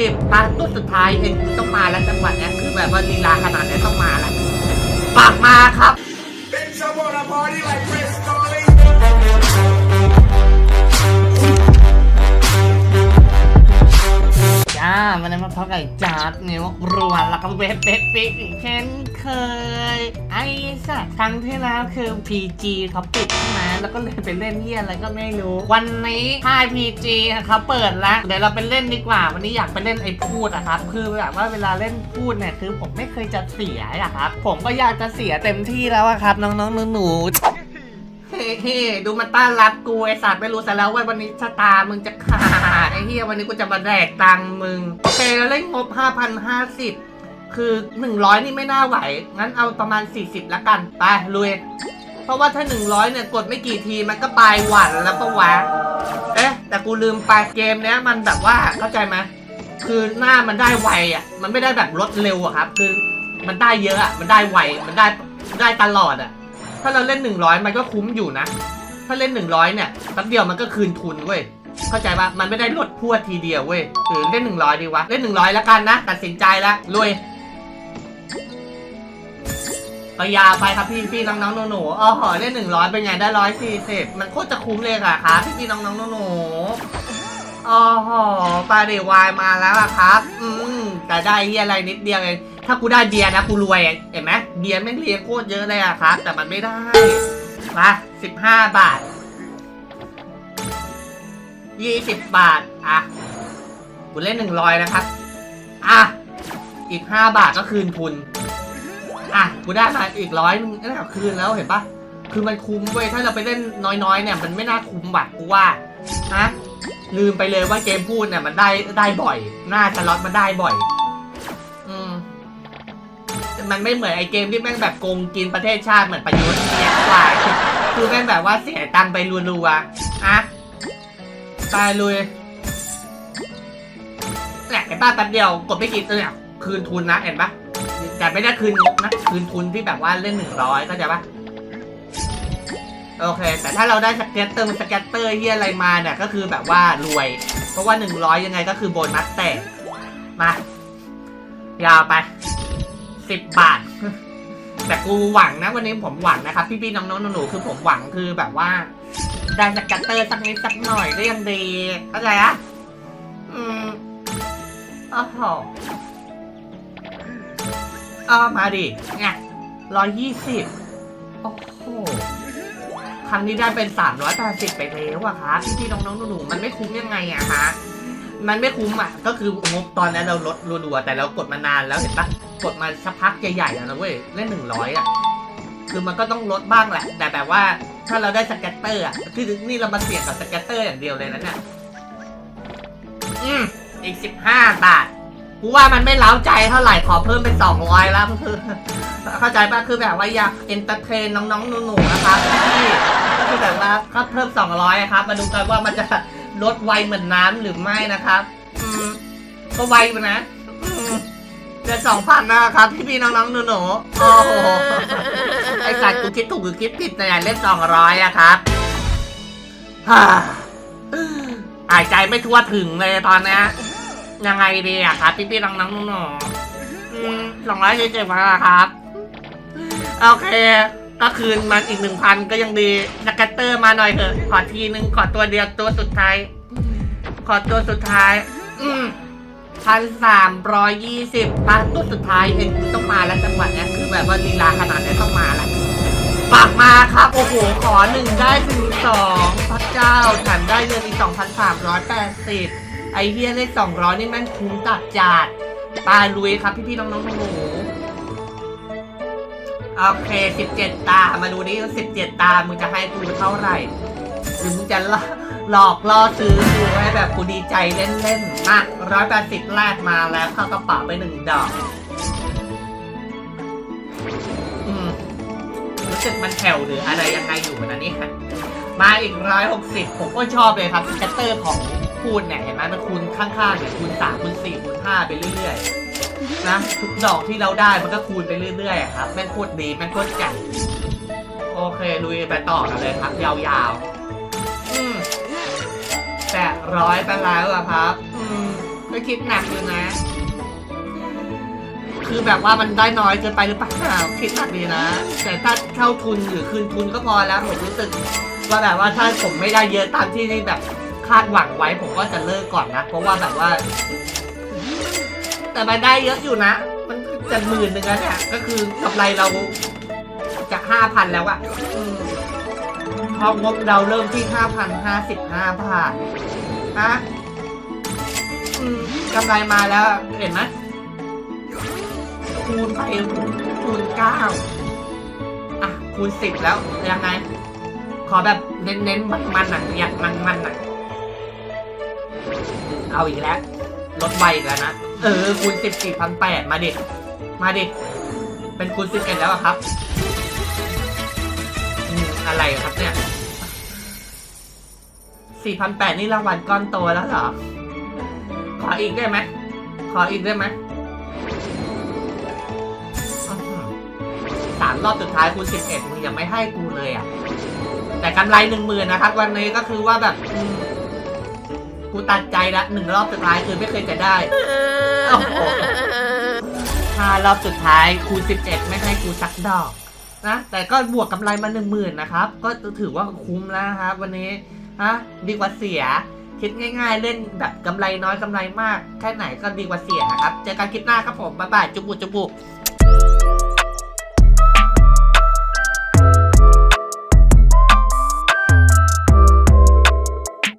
สิบปาตุ้สุดท้ายเองต้องมาแล้วจังหวะเนี้ยคือแบบว่าลีลาขนาดนี้ต้องมาแล้วปากมาครับามันได้มาพบกับจาร์ดนิ้วรวนแล้วก็เวฟเฟสฟิกอีกเช่นเคย ไอ้สัสครั้งที่แล้วคือ PG เขาปิดใช่ไหมแล้วก็เลยไปเล่นเยี่ยอะไรก็ไม่รู้ วันนี้ค่าย PG เขาเปิดแล้วเดี๋ยวเราไปเล่นดีกว่า วันนี้อยากไปเล่นไอ้พูดอะครับ คือแบบว่าเวลาเล่นพูดเนี่ยคือผมไม่เคยจะเสียอะครับ ผมก็อยากจะเสียเต็มที่แล้วอะครับ น้องๆหนูๆ เฮ้ดูมันต้านรับกูไอสัตว์ไม่รู้ซะแล้วว่าวันนี้ชะตามึงจะขาดไอเฮียวันนี้กูจะมาแดกตังมึง โอเคเราเล่นงบ 5,050 คือ 100 นี่ไม่น่าไหว งั้นเอาประมาณ 40ละกัน ไปลุย เพราะว่าถ้า 100 เนี่ย กดไม่กี่ทีมันก็ปลายหวันแล้วปะวะ เอ๊ะ แต่กูลืมไปเกมเนี้ยมันแบบว่าเข้าใจไหมคือหน้ามันได้ไวอะ มันไม่ได้แบบลดเร็วอะครับ คือมันได้เยอะอะมันได้ไว มันได้ได้ตลอดอะ ถ้าเราเล่น 100 มันก็คุ้มอยู่นะ ถ้าเล่น 100 เนี่ยแป๊บเดียวมันก็คืนทุนเว้ย เข้าใจปะมันไม่ได้ลดพวดทีเดียวเว้ยหรือเล่น 100 ดีวะ เล่น 100 แล้วกันนะ ตัดสินใจแล้วลุยก็ยาไปครับพี่พี่น้องๆหนูๆอ๋อเล่น 100 เป็นไงได้ 140 มันโคตรจะคุ้มเลยอะครับพี่พี่น้องๆหนูๆอ๋อปลาเดวายมาแล้วอะครับ อืมแต่ได้เฮียอะไรนิดเดียวเอง ถ้ากูได้เบียร์นะกูรวยอะเห็นไหมเบียร์แม่งเรียงโคตรเยอะเลยอะครับ แต่มันไม่ได้มาสิบห้าบาทยี่สิบบาท อะ กูเล่นหนึ่งร้อยนะครับ อะ อีกห้าบาทก็คืนทุน อะ กูได้มาอีกร้อยนึงนั่นแหละคืนแล้วเห็นปะคือมันคุ้มเว้ย ถ้าเราไปเล่นน้อยๆ เนี่ย มันไม่น่าคุ้มบัตรกูว่า ฮะ ลืมไปเลยว่าเกมพูดเนี่ยมันได้ได้บ่อย หน้าสล็อตมันได้บ่อย มันไม่เหมือนไอเกมที่แม่งแบบโกงกินประเทศชาติเหมือนประยุทธ์เนี่ยกว่าคือแม่งแบบว่าเสียตังค์ไปรัวๆอะตายเลยเนี่ยเห็นป้าแป๊บเดียวกดไม่กี่ตัวเนี่ยคืนทุนนะเห็นปะแต่ไม่ได้คืนนะคืนทุนที่แบบว่าเล่นหนึ่งร้อยเข้าใจปะโอเค แต่ถ้าเราได้สเก็ตเตอร์สเก็ตเตอร์เฮียอะไรมาเนี่ยก็คือแบบว่ารวย เพราะว่าหนึ่งร้อยยังไงก็คือโบนัสแตกมา ยาวไป สิบบาท แต่กูหวังนะ วันนี้ผมหวังนะครับพี่ๆน้องๆหนูๆคือผมหวังคือแบบว่า ได้สกัตเตอร์สักนิดสักหน่อยก็ยังดีเข้าใจอะอืมอ้โหเอามาดิเนี่ยร้อยยี่สิบโอ้โหครั้งนี้ได้เป็นสามร้อยแปดสิบไปแล้วอะครับพี่ๆน้องๆหนูๆมันไม่คุ้มยังไงอะคะมันไม่คุ้มอะก็คืองบตอนนั้นเราลดรัวๆแต่เรากดมานานแล้วเห็นปะ กดมาสักพักใหญ่ๆแล้วนะเว้ยเล่นหนึ่งร้อยอะคือมันก็ต้องลดบ้างแหละ แต่แบบว่าถ้าเราได้สแกตเตอร์อะคือนี่เรามาเสี่ยงกับสแกตเตอร์อย่างเดียวเลยนะเนี่ยอืมอีกสิบห้าบาทกูว่ามันไม่เล้าใจเท่าไหร่ขอเพิ่มเป็นสองร้อยแล้วคือเข้าใจป่ะคือแบบว่าอยากเอนเตอร์เทนน้องๆหนูๆนะครับพี่ก็คือแบบว่าก็เพิ่มสองร้อยครับ มาดูกันว่ามันจะลดไวเหมือนน้ำหรือไม่นะครับ อืมก็ไวอยู่นะอืม เดือนสองพันนะครับพี่พี่น้องๆหนูหนูๆโอ้โหไอสัตว์กูคิดถูกหรือคิดผิดแต่อย่เล่นสองร้อยอะครับฮ่าหายใจไม่ทั่วถึงเลยตอนเนี้ยยังไงดีอะครับ พี่พี่ๆน้องๆหนูหนูสองร้อยเจ็ดมาครับ โอเค ก็คืนมาอีกหนึ่งพันก็ยังดีสกัตเตอร์มาหน่อยเถอะ ขอทีนึงขอตัวเดียวตัวสุดท้าย ขอตัวสุดท้าย อืม พันสามร้อยยี่สิบปาตัวสุดท้ายเองต้องมาแล้วจังหวะเนี้ยคือแบบว่าลีลาขนาดนี้ต้องมาแล้วปากมาครับ โอ้โห ขอหนึ่งได้ถึงสองพระเจ้าแถมได้เงินอีกสองพันสามร้อยแปดสิบไอเฮียได้สองร้อยนี่แม่งคุ้มตัดจาดตาลุยครับ พี่พี่ๆน้องน้องๆหนูโอเคสิบเจ็ดตา มาดูดิสิบเจ็ดตา มึงจะให้กูเท่าไหร่ หรือมึงจะหลอกล่อซื้อกูให้แบบกูดีใจเล่นๆอะร้อยแปดสิบแรกมาแล้วเข้ากระเป๋าไปหนึ่งดอก อืม รู้สึกมันแผ่วหรืออะไรยังไงอยู่นะนี่ยมาอีกร้อยหกสิบผมก็ชอบเลยครับสเตเตอร์ของคูณเนี่ยเห็นไหมมันคูณข้างๆเนี่ยคูณสามคูณสี่คูณห้าไปเรื่อยๆนะทุกดอกที่เราได้มันก็คูณไปเรื่อยๆครับแม่งโคตรดีแม่งโคตรเจ๋งโอเคลุยไปต่อกันเลยครับ ยาวๆ อืมแตะร้อยไปแล้วอะครับ อืมก็คิดหนักอยู่นะ คือแบบว่ามันได้น้อยเกินไปหรือเปล่าคิดหนักดีนะ แต่ถ้าเข้าทุนหรือคืนทุนก็พอแล้วผมรู้สึกว่าแบบว่าถ้าผมไม่ได้เยอะตามที่แบบคาดหวังไว้ ผมก็จะเลิกก่อนนะ เพราะว่าแบบว่า แต่มันได้เยอะอยู่นะ มันจะหมื่นหนึ่งแล้วเนี่ย ก็คือกำไรเราจะห้าพันแล้วอะ อืมพองบเราเริ่มที่ห้าพันห้าสิบห้าทฮะกำไรมาแล้วเห็นไหมคูณไปคูณเก้าอะ คูณสิบแล้ว ยังไง ขอแบบเน้นๆมันๆอะอยากมันๆอะเอาอีกแล้ว ลดไวอีกแล้วนะ เออ คูณสิบสี่พันแปดมาดิ มาดิ เป็นคูณสิบเอ็ดแล้วครับ อะไรครับ สี่พันแปดนี่รางวัลก้อนโตแล้วเหรอ ขออีกได้ไหม ขออีกได้ไหมสามรอบสุดท้ายคูณสิบเอ็ดมึงยังไม่ให้กูเลยอะ แต่กำไรหนึ่งหมื่นนะครับ วันนี้ก็คือว่าแบบกูตัดใจละหนึ่งรอบสุดท้ายคือไม่เคยจะได้โอ้โหห้ารอบสุดท้ายคูณ11 ไม่ให้คูสักดอกนะแต่ก็บวกกำไรมาหนึ่งหมื่นนะครับ ก็ถือว่าคุ้มแล้วครับ วันนี้ ฮะดีกว่าเสีย คิดง่ายๆ เล่นแบบกำไรน้อยกำไรมาก แค่ไหนก็ดีกว่าเสียนะครับ เจอกันคลิปหน้าครับผมบ๊ายบายจุบุจุบุ